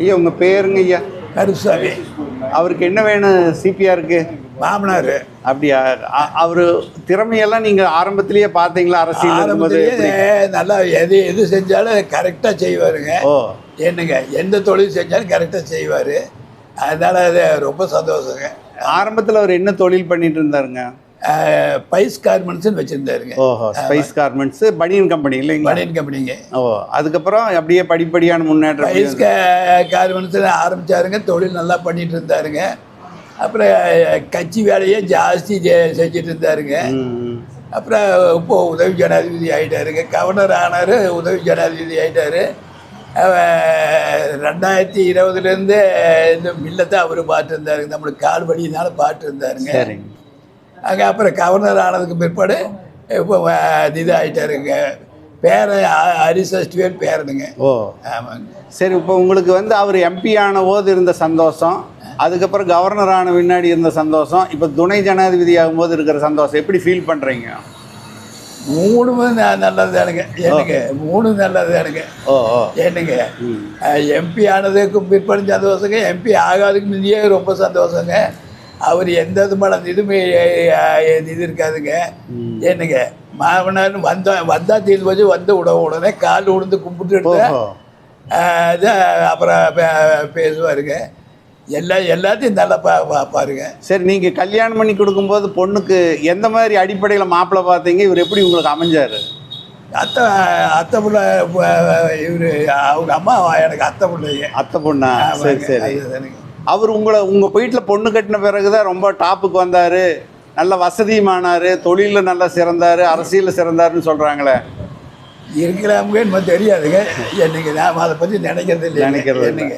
ஐயா உங்கள் பேருங்க ஐயா. கருசாமி. அவருக்கு என்ன வேணும்? சிபிஆருக்கு மாமனார். அப்படியா? அவரு திறமையெல்லாம் நீங்கள் ஆரம்பத்திலேயே பார்த்தீங்களா? அரசியல் நல்லா எது எது செஞ்சாலும் கரெக்டாக செய்வாருங்க. ஓ. என்னங்க எந்த தொழில் செஞ்சாலும் கரெக்டாக செய்வார். அதனால் அது ரொம்ப சந்தோஷங்க. ஆரம்பத்தில் அவர் என்ன தொழில் பண்ணிட்டு இருந்தாருங்க? அஹ், பைஸ் கார்மெண்ட்ஸ்னு வச்சுருந்தாருங்க. ஓஹோ ஸ்பைஸ் கார்மெண்ட்ஸ் பனியன் கம்பெனி இல்லைங்களா? பனியன் கம்பெனிங்க ஓ அதுக்கப்புறம் அப்படியே படிப்படியான முன்னேற்றம் பைஸ் கார்மெண்ட்ஸ் ஆரம்பிச்சாருங்க தொழில் நல்லா பண்ணிட்டு இருந்தாருங்க அப்புறம் கட்சி வேலையே ஜாஸ்தி செஞ்சுட்டு இருந்தாருங்க. அப்புறம் இப்போ உதவி ஜனாதிபதி ஆகிட்டாருங்க கவர்னர் ஆனார் உதவி ஜனாதிபதி ஆகிட்டாரு ரெண்டாயிரத்தி இருபதுலேருந்து இந்த மில்லத்தை அவர் பார்த்து இருந்தாருங்க நம்மளுக்கு கால் வலியினால பார்த்து இருந்தாருங்க சரிங்க. அங்கே அப்புறம் கவர்னர் ஆனதுக்கு பிற்பாடு இப்போ அஹ், இது ஆகிட்டாருங்க பேரன் அ- ஹரிசஷ்டிவேல் பேரனுங்க. ஓ. ஆமாங்க. சரி இப்போ உங்களுக்கு வந்து அவர் எம்பி ஆன போது இருந்த சந்தோஷம் அதுக்கப்புறம் கவர்னர் ஆன பின்னாடி இருந்த சந்தோஷம் இப்போ துணை ஜனாதிபதி ஆகும்போது இருக்கிற சந்தோஷம் எப்படி ஃபீல் பண்ணுறீங்க மூணுமே நல்லது தானுங்க என்னங்க? மூணு நல்லது ஓ என்னங்க? எம்பி ஆனதுக்கு பிற்பாடு சந்தோஷங்க எம்பி ஆகாதுக்கு முந்தையே ரொம்ப சந்தோஷங்க. அவர் எந்த விதமான இதுவுமே இது இருக்காதுங்க. என்னங்க? மாமனார் வந்தா வந்தா தீர்ந்து போச்சு வந்து உடவு உடனே கால் விழுந்து கும்பிட்டு எடுத்து அப்புறம் பேசுவாருங்க. எல்லா எல்லாத்தையும் நல்லா பா பார்ப்பாருங்க சரி நீங்கள் கல்யாணம் பண்ணி கொடுக்கும்போது பொண்ணுக்கு எந்த மாதிரி அடிப்படையில் மாப்பிள்ளை பார்த்தீங்க? இவர் எப்படி உங்களுக்கு அமைஞ்சாரு? அத்தை அத்தை பிள்ளை இவர் அவங்க அம்மா எனக்கு அத்தை பிள்ளைங்க. அத்தை பொண்ணா? சரி சரி. அவர் உங்களை உங்கள் வீட்டில் பொண்ணு கட்டின பிறகு தான் ரொம்ப டாப்புக்கு வந்தார். நல்ல வசதியுமானார் தொழிலில் நல்லா சிறந்தார் அரசியலில் சிறந்தாருன்னு சொல்கிறாங்களே இருக்கலாமுங்க என்னமோ தெரியாதுங்க. என்னங்க நாம் அதை பற்றி நினைக்கிறது இல்லை. நினைக்கிறது. என்னங்க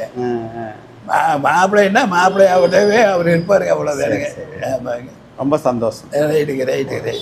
மாப்பிள்ளைன்னா மாப்பிள்ளையாகவே அவர் இருப்பாருங்க அவ்வளோதானுங்க ஆமாங்க. ரொம்ப சந்தோஷம். ரைட்டுங்க ரைட்டுங்க ரைட்